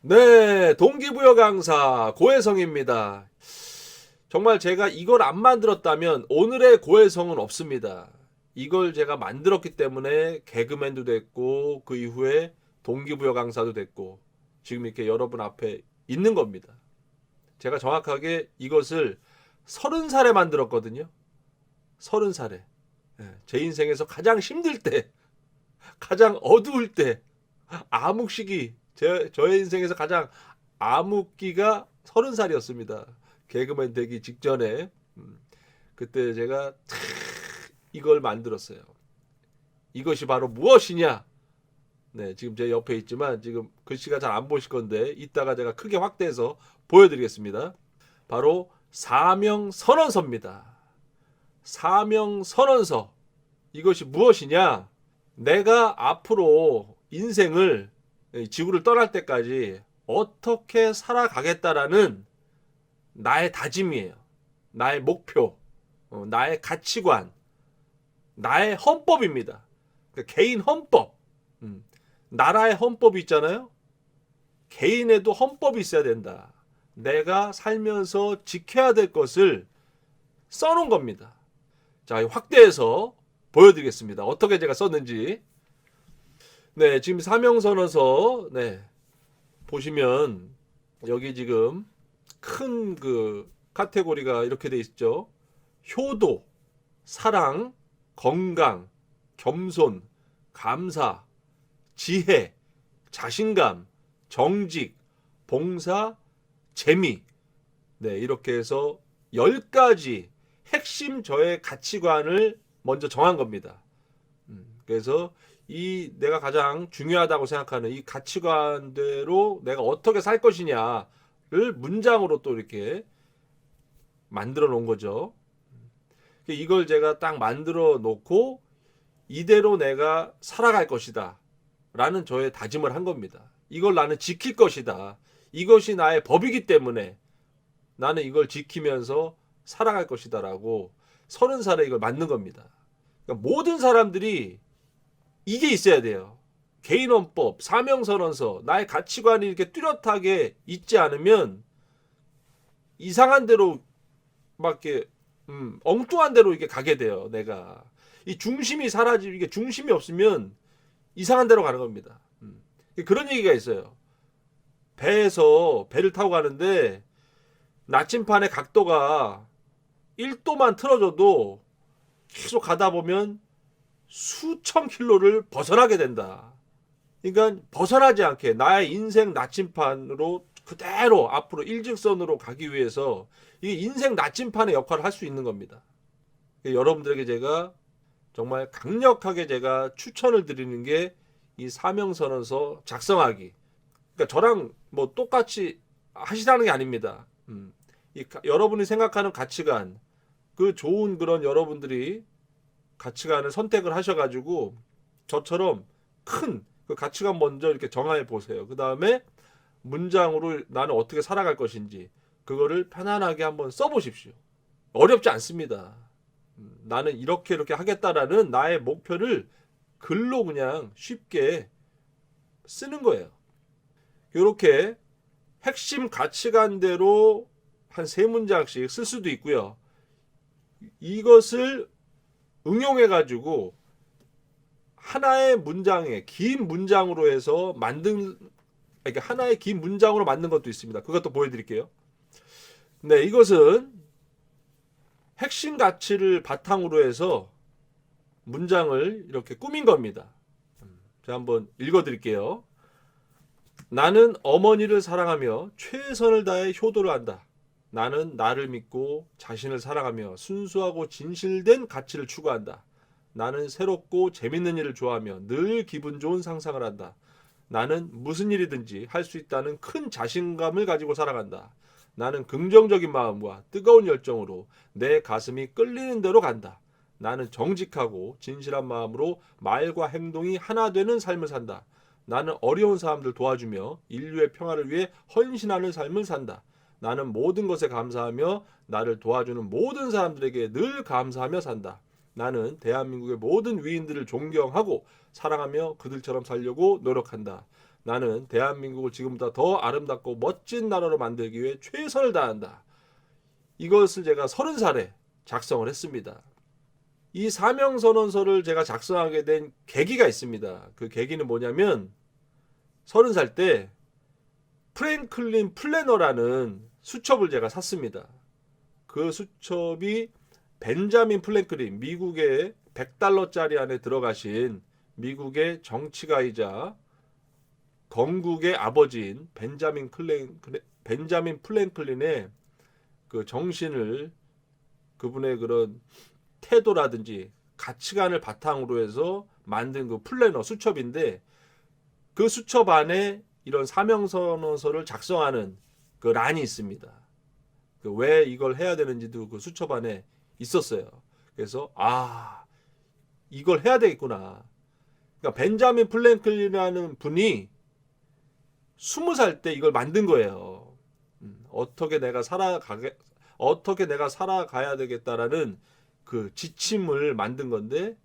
네, 동기부여 강사 고혜성입니다. 정말 제가 이걸 안 만들었다면 오늘의 고혜성은 없습니다. 이걸 제가 만들었기 때문에 개그맨도 됐고 그 이후에 동기부여 강사도 됐고 지금 이렇게 여러분 앞에 있는 겁니다. 제가 정확하게 이것을 서른 살에 만들었거든요. 서른 살에. 예, 제 인생에서 가장 힘들 때, 가장 어두울 때, 암흑 시기, 제, 저의 인생에서 가장 암흑기가 서른 살이었습니다. 개그맨 되기 직전에. 음, 그때 제가 탁 이걸 만들었어요. 이것이 바로 무엇이냐? 네, 지금 제 옆에 있지만 지금 글씨가 잘 안 보실 건데 이따가 제가 크게 확대해서 보여드리겠습니다. 바로 사명 선언서입니다. 사명 선언서. 이것이 무엇이냐? 내가 앞으로 인생을 이 지구를 떠날 때까지 어떻게 살아가겠다라는 나의 다짐이에요. 나의 목표, 어, 나의 가치관, 나의 헌법입니다. 그러니까 개인 헌법. 음, 나라의 헌법이 있잖아요. 개인에도 헌법이 있어야 된다. 내가 살면서 지켜야 될 것을 써놓은 겁니다. 자, 확대해서 보여드리겠습니다. 어떻게 제가 썼는지. 네, 지금 사명선언서, 네, 보시면, 여기 지금 큰 그 카테고리가 이렇게 돼 있죠. 효도, 사랑, 건강, 겸손, 감사, 지혜, 자신감, 정직, 봉사, 재미. 네, 이렇게 해서 10가지 핵심 저의 가치관을 먼저 정한 겁니다. 음, 그래서 이 내가 가장 중요하다고 생각하는 이 가치관대로 내가 어떻게 살 것이냐를 문장으로 또 이렇게 만들어 놓은 거죠. 이걸 제가 딱 만들어 놓고 이대로 내가 살아갈 것이다. 라는 저의 다짐을 한 겁니다. 이걸 나는 지킬 것이다. 이것이 나의 법이기 때문에 나는 이걸 지키면서 살아갈 것이다라고 서른 살에 이걸 만든 겁니다. 그러니까 모든 사람들이 이게 있어야 돼요. 개인헌법, 사명선언서, 나의 가치관이 이렇게 뚜렷하게 있지 않으면 이상한 대로 막 이렇게 음, 엉뚱한 대로 이게 가게 돼요. 내가 이 중심이 사라지 이게 중심이 없으면 이상한 데로 가는 겁니다. 음. 그런 얘기가 있어요. 배에서 배를 타고 가는데 나침판의 각도가 1도만 틀어져도 계속 가다 보면 수천 킬로를 벗어나게 된다. 그러니까 벗어나지 않게 나의 인생 나침판으로 그대로 앞으로 일직선으로 가기 위해서 이게 인생 나침판의 역할을 할 수 있는 겁니다. 여러분들에게 제가 정말 강력하게 제가 추천을 드리는 게 이 사명선언서 작성하기. 그러니까 저랑 뭐 똑같이 하시라는 게 아닙니다. 음. 이 가- 여러분이 생각하는 가치관, 그 좋은 그런 여러분들이 가치관을 선택을 하셔가지고 저처럼 큰 그 가치관 먼저 이렇게 정해 보세요. 그 다음에 문장으로 나는 어떻게 살아갈 것인지 그거를 편안하게 한번 써보십시오. 어렵지 않습니다. 음, 나는 이렇게 이렇게 하겠다라는 나의 목표를 글로 그냥 쉽게 쓰는 거예요. 이렇게 핵심 가치관대로 한 세 문장씩 쓸 수도 있고요. 이것을 응용해 가지고 하나의 문장에 긴 문장으로 해서 만든 이렇게 하나의 긴 문장으로 만든 것도 있습니다. 그것도 보여드릴게요. 네, 이것은 핵심 가치를 바탕으로 해서 문장을 이렇게 꾸민 겁니다. 음, 제가 한번 읽어드릴게요. 나는 어머니를 사랑하며 최선을 다해 효도를 한다. 나는 나를 믿고 자신을 사랑하며 순수하고 진실된 가치를 추구한다. 나는 새롭고 재밌는 일을 좋아하며 늘 기분 좋은 상상을 한다. 나는 무슨 일이든지 할 수 있다는 큰 자신감을 가지고 살아간다. 나는 긍정적인 마음과 뜨거운 열정으로 내 가슴이 끌리는 대로 간다. 나는 정직하고 진실한 마음으로 말과 행동이 하나 되는 삶을 산다. 나는 어려운 사람들 도와주며 인류의 평화를 위해 헌신하는 삶을 산다. 나는 모든 것에 감사하며 나를 도와주는 모든 사람들에게 늘 감사하며 산다. 나는 대한민국의 모든 위인들을 존경하고 사랑하며 그들처럼 살려고 노력한다. 나는 대한민국을 지금보다 더 아름답고 멋진 나라로 만들기 위해 최선을 다한다. 이것을 제가 서른 살에 작성을 했습니다. 이 사명선언서를 제가 작성하게 된 계기가 있습니다. 그 계기는 뭐냐면 서른 살 때 프랭클린 플래너라는 수첩을 제가 샀습니다. 그 수첩이 벤자민 플랭클린 미국의 100달러짜리 안에 들어가신 미국의 정치가이자 건국의 아버지인 벤자민 클랭 벤자민 플랭클린의 그 정신을 그분의 그런 태도라든지 가치관을 바탕으로 해서 만든 그 플래너 수첩인데 그 수첩 안에 이런 사명선언서를 작성하는 그 란이 있습니다. 그 왜 이걸 해야 되는지도 그 수첩 안에 있었어요. 그래서 아 이걸 해야 되겠구나. 그러니까 벤자민 플랭클린이라는 분이 스무 살 때 이걸 만든 거예요. 음, 어떻게 내가 살아가게 어떻게 내가 살아가야 되겠다라는 그 지침을 만든 건데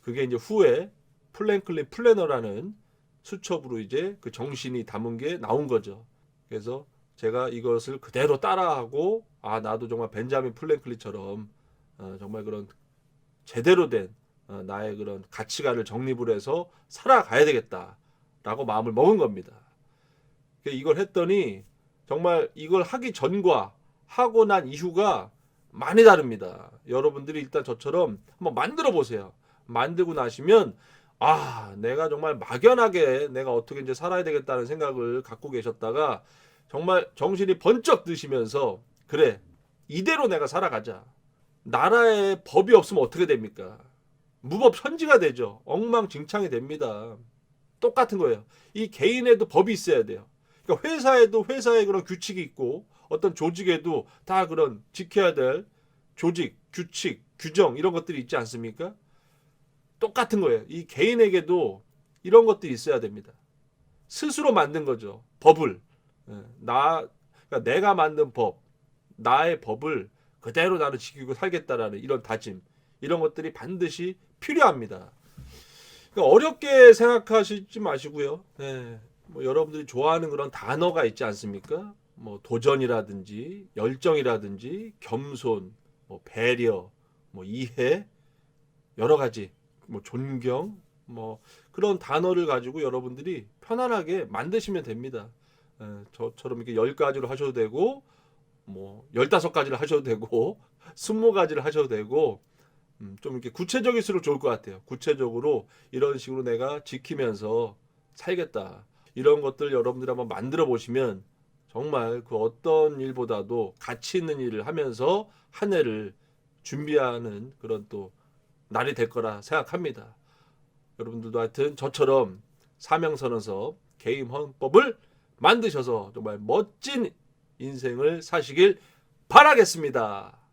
그게 이제 후에 플랭클린 플래너라는 수첩으로 이제 그 정신이 담은 게 나온 거죠. 그래서 제가 이것을 그대로 따라하고 아 나도 정말 벤자민 플랭클린처럼 어, 정말 그런 제대로 된 어, 나의 그런 가치관을 정립을 해서 살아가야 되겠다라고 마음을 먹은 겁니다. 그래서 이걸 했더니 정말 이걸 하기 전과 하고 난 이후가 많이 다릅니다. 여러분들이 일단 저처럼 한번 만들어 보세요. 만들고 나시면 아, 내가 정말 막연하게 내가 어떻게 이제 살아야 되겠다는 생각을 갖고 계셨다가 정말 정신이 번쩍 드시면서 그래 이대로 내가 살아가자. 나라에 법이 없으면 어떻게 됩니까? 무법 천지가 되죠. 엉망진창이 됩니다. 똑같은 거예요. 이 개인에도 법이 있어야 돼요. 그러니까 회사에도 회사에 그런 규칙이 있고 어떤 조직에도 다 그런 지켜야 될 조직, 규칙, 규정 이런 것들이 있지 않습니까? 똑같은 거예요. 이 개인에게도 이런 것들이 있어야 됩니다. 스스로 만든 거죠. 법을 예, 나 그러니까 내가 만든 법, 나의 법을 그대로 나는 지키고 살겠다라는 이런 다짐, 이런 것들이 반드시 필요합니다. 그러니까 어렵게 생각하시지 마시고요. 예, 뭐 여러분들이 좋아하는 그런 단어가 있지 않습니까? 뭐 도전이라든지 열정이라든지 겸손, 뭐 배려, 뭐 이해 여러 가지 뭐 존경 뭐 그런 단어를 가지고 여러분들이 편안하게 만드시면 됩니다. 에, 저처럼 이렇게 열 가지로 하셔도 되고 뭐 열다섯 가지를 하셔도 되고 스무 가지를 하셔도 되고 음, 좀 이렇게 구체적일수록 좋을 것 같아요. 구체적으로 이런 식으로 내가 지키면서 살겠다. 이런 것들 여러분들이 한번 만들어 보시면 정말 그 어떤 일보다도 가치 있는 일을 하면서 한 해를 준비하는 그런 또 날이 될 거라 생각합니다. 여러분들도 하여튼 저처럼 사명선언서 개임 헌법을 만드셔서 정말 멋진 인생을 사시길 바라겠습니다.